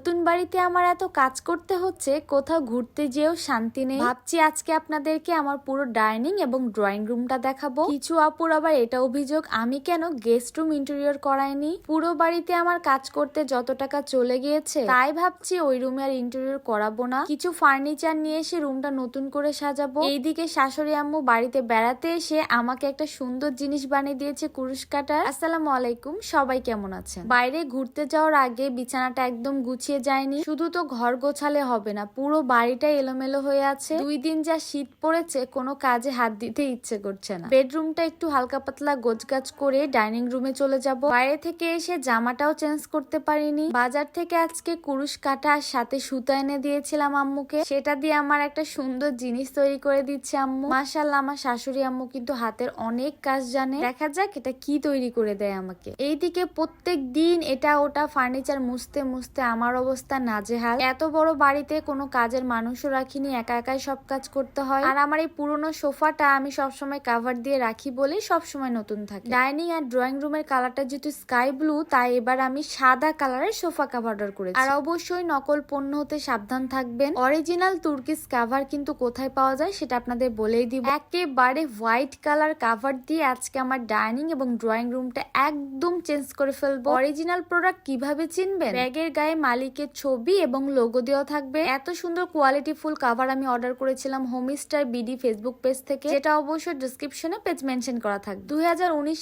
নতুন বাড়িতে আমার এত কাজ করতে হচ্ছে, কোথাও ঘুরতে যেও শান্তি নেই। ভাবছি আজকে আপনাদেরকে আমার পুরো ডাইনিং এবং ড্রয়িং রুমটা দেখাবো। কিছু আপুর আবার এটা অভিযোগ, আমি কেন গেস্ট রুম ইন্টেরিয়র করাইনি? পুরো বাড়িতে আমার কাজ করতে যত টাকা চলে গিয়েছে, তাই ভাবছি ওই রুমে আর ইন্টেরিয়র করাবো না। কিছু ফার্নিচার নিয়ে এসে রুমটা নতুন করে সাজাবো। এইদিকে শাশুড়ি আম্মু বাড়িতে বেড়াতে এসে আমাকে একটা সুন্দর জিনিস বানিয়ে দিয়েছে কুরুশ কাটার। আসসালামু আলাইকুম, সবাই কেমন আছেন? বাইরে ঘুরতে যাওয়ার আগে বিছানাটা একদম গুছিয়ে যায়নি। শুধু তো ঘর গোছালে হবে না, পুরো বাড়িটা এলোমেলো হয়ে আছে। দুই দিন যা শীত পড়েছে, কোনো কাজে হাত দিতে ইচ্ছে করছে না। বেডরুমটা একটু হালকা পাতলা গোছগাছ করে ডাইনিং রুমে চলে যাব। বাইরে থেকে এসে জামাটাও চেঞ্জ করতে পারিনি। বাজার থেকে আজকে কুরুশ কাটা আর সাথে সুতা এনে দিয়েছিলাম আম্মুকে। সেটা দিয়ে আমার একটা সুন্দর জিনিস তৈরি করে দিচ্ছে আম্মু। মাশাল্লাহ আমার শাশুড়ি আম্মু কিন্তু হাতের অনেক কাজ জানে। দেখা যাক এটা কি তৈরি করে দেয় আমাকে। এইদিকে প্রত্যেক দিন এটা ওটা ফার্নিচার মুছতে মুছতে আমার অবস্থা নাজেহাল। এত বড় বাড়িতে কোনো কাজের মানুষও রাখিনি, একা একাই সব কাজ করতে হয়। আর আমার এই পুরনো সোফাটা আমি সবসময় কাভার দিয়ে রাখি বলে সবসময় নতুন থাকে। ডাইনিং আর ড্রয়িং রুমের কালারটা যেহেতু স্কাই ব্লু তাই এবার আমি সাদা কালারের সোফা কাভার অর্ডার করেছি। আর অবশ্যই নকল পণ্য হতে সাবধান থাকবেন। অরিজিনাল তুর্কিস কাভার কিন্তু কোথায় পাওয়া যায় সেটা আপনাদের বলেই দিব। একেবারে হোয়াইট কালার কাভার দিয়ে আজকে আমার ডাইনিং এবং ড্রয়িং রুমটা একদম চেঞ্জ করে ফেলব। অরিজিনাল প্রোডাক্ট কীভাবে চিনবেন? ব্যাগের গায়ে মালিকের ছবি এবং লোগো দেওয়া থাকবে। এত সুন্দর কোয়ালিটি ফুল কাভার আমি অর্ডার করেছিলাম হোমিস্টার বিডি ফেসবুক পেজ থেকে, যেটা অবশ্যই ডিসক্রিপশনে পেজ মেনশন করা থাকবে। দুই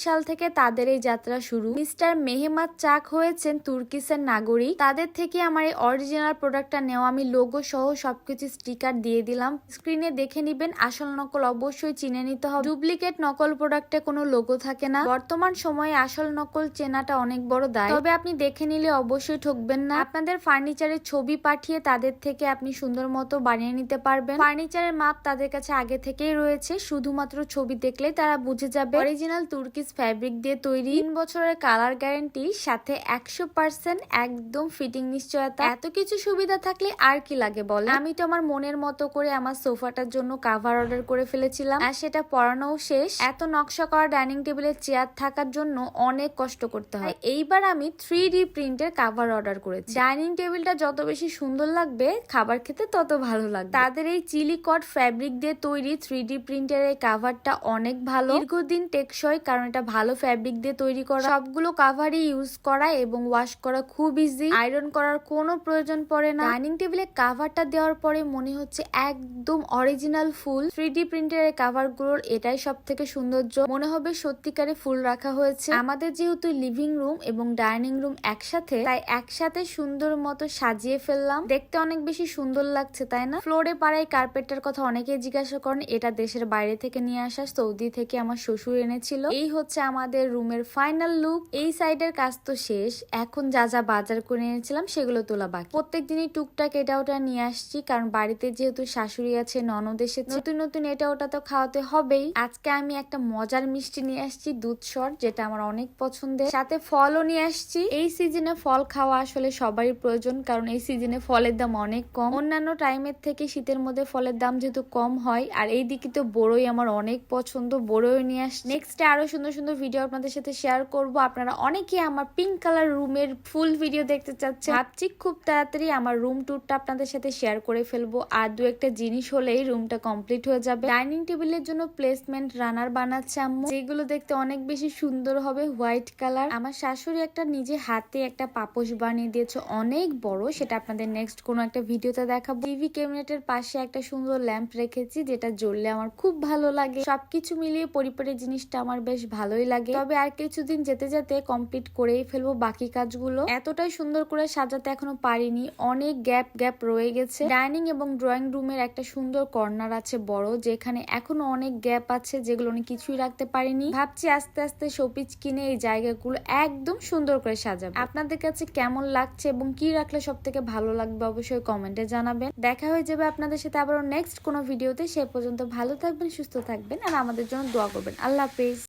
সাল থেকে তাদের এই যাত্রা শুরু। মিস্টার মেহমাদ চাক হয়েছেন তুর্কিসের নাগরিক। তাদের থেকে আমার এই অরিজিনাল প্রোডাক্টটা নেওয়া, আমি লোগো সহ সবকিছু স্টিকার দিয়ে দিলাম। স্ক্রিনে দেখে নিবেন, আসল নকল অবশ্যই চিনে নিতে হবে। ডুপ্লিকেট নকল প্রোডাক্টে কোনো লোগো থাকে না। বর্তমান সময়ে আসল নকল চেনাটা অনেক বড় দায়। তবে আপনি দেখে নিলে অবশ্যই ঠকবেন না। আপনাদের ফার্নিচারের ছবি পাঠিয়ে তাদের থেকে আপনি সুন্দর মতো বানিয়ে নিতে পারবেন। ফার্নিচারের মাপ তাদের কাছে আগে থেকেই রয়েছে। শুধুমাত্র ছবি দেখলেই তারা বুঝে যাবে। অরিজিনাল তুর্কিস ফ্যাব্রিক দিয়ে তৈরি। তিন বছরের কালার গ্যারান্টি, সাথে একশো পার্সেন্ট একদম ফিটিং নিশ্চয়তা। এত কিছু সুবিধা থাকলে আর কি লাগে বলে আমি তো আমার মনের মতো করে আমার সোফাটার জন্য কাভার অর্ডার করে ফেলেছিলাম। আর সেটা পরানোও শেষ। এত নকশা করা ডাইনিং টেবিলের চেয়ার থাকার জন্য অনেক কষ্ট করতে হয়। এইবার আমি থ্রি ডি প্রিন্টের কাভার অর্ডার করেছি। ডাইনিং টেবিলটা যত বেশি সুন্দর লাগবে, খাবার খেতে তত ভালো লাগবে। তাদের এই চিলি কট ফ্যাব্রিক দিয়ে তৈরি থ্রি ডি প্রিন্টের এই কাভারটা অনেক ভালো। দীর্ঘদিন টেকসই, কারণ এটা ভালো ফ্যাব্রিক দিয়ে তৈরি করা। সবগুলো কাভারই ইউজ করা এবং ওয়াশ করা খুব ইজি আয়রন করার কোনো প্রয়োজন পড়ে না। ডাইনিং টেবিলে কাভারটা দেওয়ার পরে মনে হচ্ছে একদম অরিজিনাল ফুল। থ্রি ডি প্রিন্টের এই কাভারগুলোর এটাই সব থেকে সৌন্দর্য। মনে হবে সত্যিকারে ফুল রাখা হয়েছে। আমাদের যেহেতু লিভিং রুম এবং ডাইনিং রুম একসাথে, তাই একসাথে সুন্দর মতো সাজিয়ে ফেললাম। দেখতে অনেক বেশি সুন্দর লাগছে, তাই না? ফ্লোরে পাড়ায় কার্পেটের কথা অনেকেই জিজ্ঞাসা করেন, এটা দেশের বাইরে থেকে নিয়ে আসা, সৌদি থেকে আমার শ্বশুর এনেছিল। এই হচ্ছে আমাদের রুমের ফাইনাল লুক। এই সাইডের কাজ তো শেষ। এখন যা যা বাজার করে এনেছিলাম, সেগুলো তোলা বাকি। প্রত্যেক দিনই টুকটাক এটা ওটা নিয়ে আসছি, কারণ বাড়িতে যেহেতু শাশুড়ি আছে, ননদ এসেছে, নতুন নতুন এটা ওটা তো খাওয়াতে হবেই। আজকে আমি একটা মজার মিষ্টি নিয়ে আসছি, দুধ সর, যেটা আমার অনেক পছন্দের। সাথে ফলও নিয়ে আসছি। এই সিজনে ফল খাওয়া আসলে সবারই প্রয়োজন, কারণ এই সিজনে ফলের দাম অনেক কম। অন্যান্য টাইমের থেকে শীতের মধ্যে ফলের দাম যেহেতু কম হয়, আর এই দিকে তো বড়ই আমার অনেক পছন্দ বড়ই নিয়ে আসছি। নেক্সটে আরও সুন্দর সুন্দর ভিডিও আপনাদের সাথে শেয়ার করব। আপনারা অনেকে আমার পিঙ্ক কালার রুমের ফুল ভিডিও দেখতে চাচ্ছেন। ভাবছি খুব তাড়াতাড়ি আমার রুম ট্যুরটা আপনাদের সাথে শেয়ার করে ফেলব। আর দু একটা জিনিস হলেই রুমটা কমপ্লিট হয়ে যাবে। ডাইনিং টেবিলের জন্য প্লেসমেন্ট রানার বানাচ্ছে আম্মু। যেগুলো দেখতে অনেক বেশি সুন্দর হবে হোয়াইট কালার আমার শাশুড়ি একটা নিজে হাতে একটা পাপোশ বানিয়ে দিয়েছে অনেক বড়, সেটা আপনাদের নেক্সট কোনো একটা ভিডিওতে দেখাবো। টিভি ক্যাবিনেটের পাশে একটা সুন্দর ল্যাম্প রেখেছি, যেটা জ্বললে আমার খুব ভালো লাগে। সবকিছু মিলিয়ে পরিবারের জিনিসটা আমার বেশ ভালোই লাগে। তবে আর কিছুদিন যেতে যেতে কমপ্লিট করেই ফেলব বাকি কাজগুলো। এতটাই সুন্দর করে সাজাতে এখনও পারিনি। অনেক গ্যাপ গ্যাপ রয়ে গেছে। ডাইনিং এবং ড্রয়িং রুমের একটা সুন্দর কর্নার আছে বড়, যেখানে এখনও অনেক গ্যাপ আছে যেগুলো আমি কিছুই রাখতে পারিনি। ভাবছি আস্তে আস্তে শোপিস কিনে এই জায়গাগুলো একদম সুন্দর করে সাজাবো। আপনাদের কাছে কেমন লাগছে এবং কি রাখলে সব থেকে ভালো লাগবে অবশ্যই কমেন্টে জানাবেন। দেখা হয়ে যাবে আপনাদের সাথে আবারও নেক্সট কোনো ভিডিওতে সে পর্যন্ত ভালো থাকবেন, সুস্থ থাকবেন, আর আমাদের জন্য দোয়া করবেন। আল্লাহ হাফেজ।